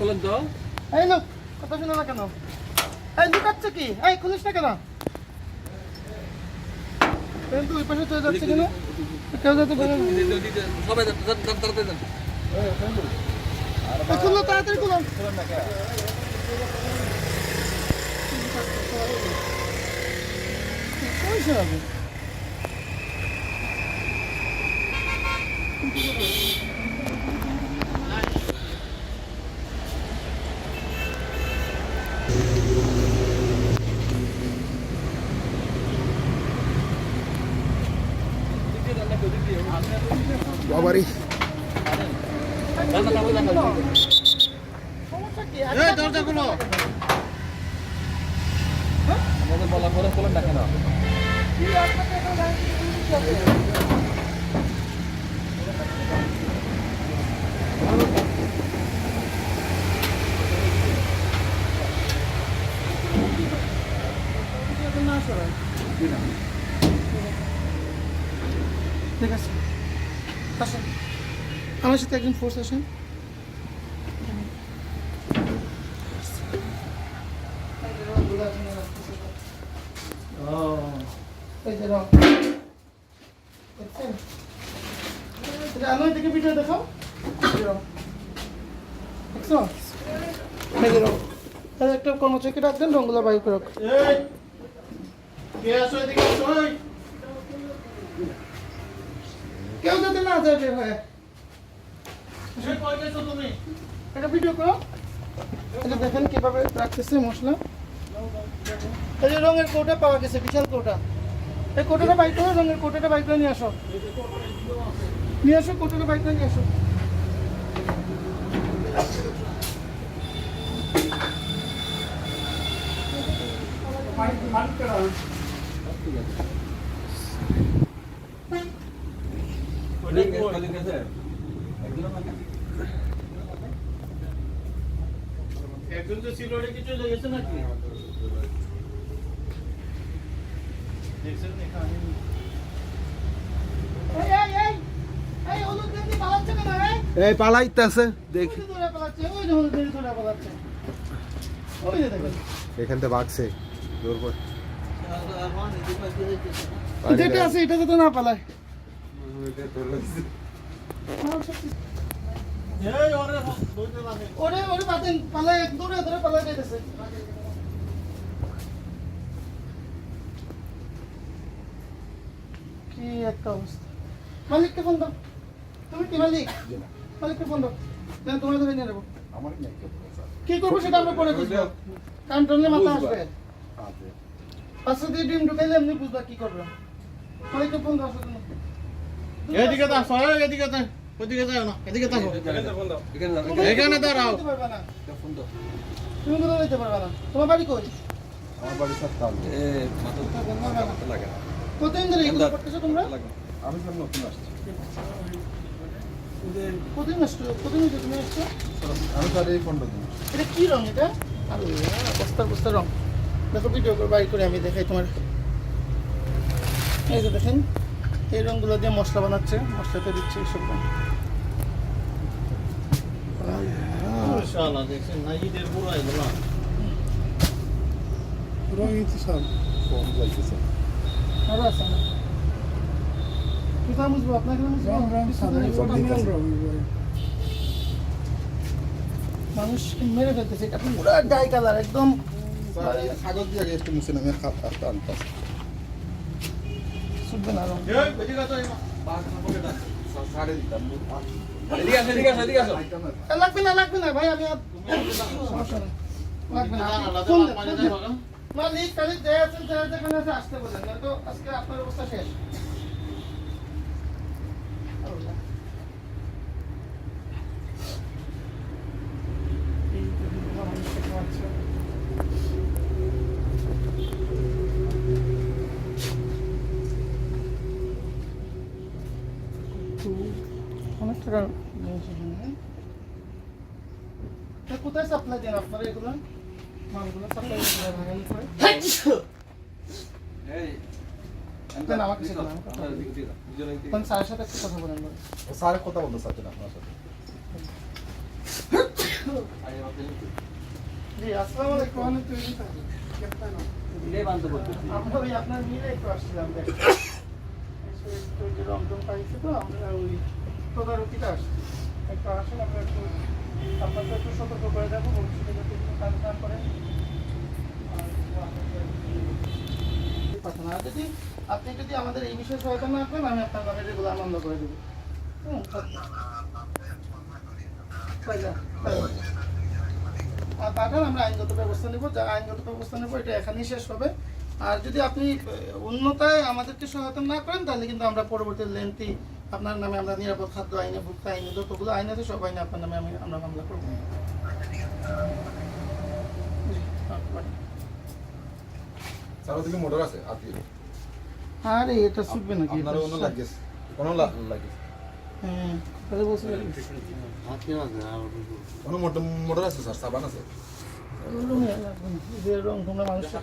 বলেন তো এই না কথা শুনে না কেন? এই লুকাচ্ছে কি? এই খুলিস না কেন? কিন্তু ওই পাশে চলে যাচ্ছে কেন? কেউ যাতে সবাই তাড়াতাড়ি যান। খুললো তাড়াতাড়ি খুলো। কইছে আপনি খুলো আমাদের বলা পরে খোলেন না কেন? গাড়ি ঠিক আছে। আমার সাথে একজন ফোর্স আসেন। ভিডিও দেখাও। একটা কর্মচারীকে দেন রঙগুলো বাইর করে রাখ। এদিকে আসো এই কেউ যাতে না যায় বের হয়ে একটা ভিডিও করো। এটা দেখেন কীভাবে রাখতেছে মশলা। এই যে রঙের কৌটা পাওয়া গেছে বিশাল কৌটা। এই কৌটাটা বাইক করে রঙের কৌটাটা বাইক করে নিয়ে আসো। নিয়ে আসো কৌটাটা বাইক করে নিয়ে আসো ঠিক আছে। একদম না। একজন তো সিলোরে কিছু লেগেছে নাকি দেখছেন এখানে এই এই এই এই হলুদ গেঞ্জি পালাচ্ছে কেন এই এই পালাইতেছে দেখি। ওই যে ধরে পালাচ্ছে ওই যে হলুদ গেঞ্জি ধরে পালাচ্ছে ওই যে দেখেন এখান থেকে ভাগছে জোর করে যেটা আছে এটা যাতে না পালায়। এই ওরে ওরে ওরে পাতেন পালায় এক ধরে পালায় যাইতেছে কি একটা অবস্থা? মালিককে ফোন দাও। তুমি কি মালিক? মালিককে ফোন দাও। তোমার ধরে নিয়ে নেব। কি করব সেটা আমরা পরে বুঝব। টানলে মাথা আসবে। পাঁচশো দিয়ে ডিম ঢুকাইলে এমনি বুঝবা কি করবে মালিককে ফোন দাও শুধু। এদিকে তা সরে এদিকে তা ওদিকে যাও না এদিকে তাকো এখানে দাঁড়াও। তুমি কোথাও যেতে পারবে না। তোমার বাড়ি কই? আমার বাড়ি সাতটাল এ, মাথা লাগে না। কতদিন ধরে এগুলো করতেছো তোমরা। আমি তো নতুন আসছি। কতদিন আসছো? কতদিন হয়েছে তুমি আসছো? আমি এই ফোনটা দিই এটা কি রং এটা? আল্লাহ বস্তার বস্তার রং। দেখো ভিডিও করে বাইর করে আমি দেখাই তোমার। এই যে দেখেন এই রঙগুলো দিয়ে মশলা বানাচ্ছে মশলাতে দিচ্ছে এইসব রং। ইনশাআল্লাহ দেখছেন না? ঈদের পুরো এগুলো। রং ইচ্ছে সব। ফোন যাইতেছে। আরও আছে না? কোথায় বুঝব? আপনাকে মানুষ মেরে ফেলতেছে? এটা পুরো ডাই কালার একদম। কাগজ দিয়ে আগে একটু মুছে নামে আনতে শুনবে না রং এই এদিকে যাও সাড়ে দিতাম এদিকে আসো, এদিকে আসো, এদিকে আসো। এ, লাগবে না লাগবে না ভাই আমি না। মালিক কালিক দেয়া আছেন যেখানে আছে আসতে বলেন আজকে আপনার অবস্থা শেষ আল্লাহ। এই তো কিন্তু মানুষকে খাওয়াচ্ছে। অনেক টাকা নিয়েছে এখানে। তা কোথায় সাপ্লাই দেন আপনারা এগুলো? মালগুলো সাপ্লাই করে। এই, দেন। আপনারা দিয়ে দাও। দুজনে এদিকে। স্যারের একটু কথা বলতে চাচ্ছেন আপনার সাথে। আপনার মিলে একটু আসছিলাম দেখতে এসে একটু ওই যে রমটম পাইছে তো আমরা ওই তদারকিটা আসছি। একটু আসেন আমরা একটু আপনাকে একটু সতর্ক করে কাজ না পাঠান। যদি আপনি যদি আমাদের এই বিষয়ে সহায়তা না করেন, আমি আপনার রেগুলার করে দেবো। হুম তাই পাঠান, আমরা আইনগত ব্যবস্থা নেব। যা আইনগত ব্যবস্থা নেব, এটা শেষ হবে। আর যদি আপনি উন্নতায় আমাদেরকে সহায়তা না করেন, তাহলে কিন্তু আমরা পরবর্তী লেন্থি আপনার নামে আমরা নিরাপদ খাদ্য আইনে ভুক্ত আইনে যতগুলো আইন আছে সব আইনে আপনার নামে আমি আমরা মামলা করব। দিকে মোটর আছে আর কি? আরে এটা ছুটবে নাকি? আপনার এটা অন্য লাগেছে কোনো লাগেছে হ্যাঁ তাহলে বলছি কোনো মোটর মোটর আছে স্যার সাবান আছে। রং তোমরা মানুষের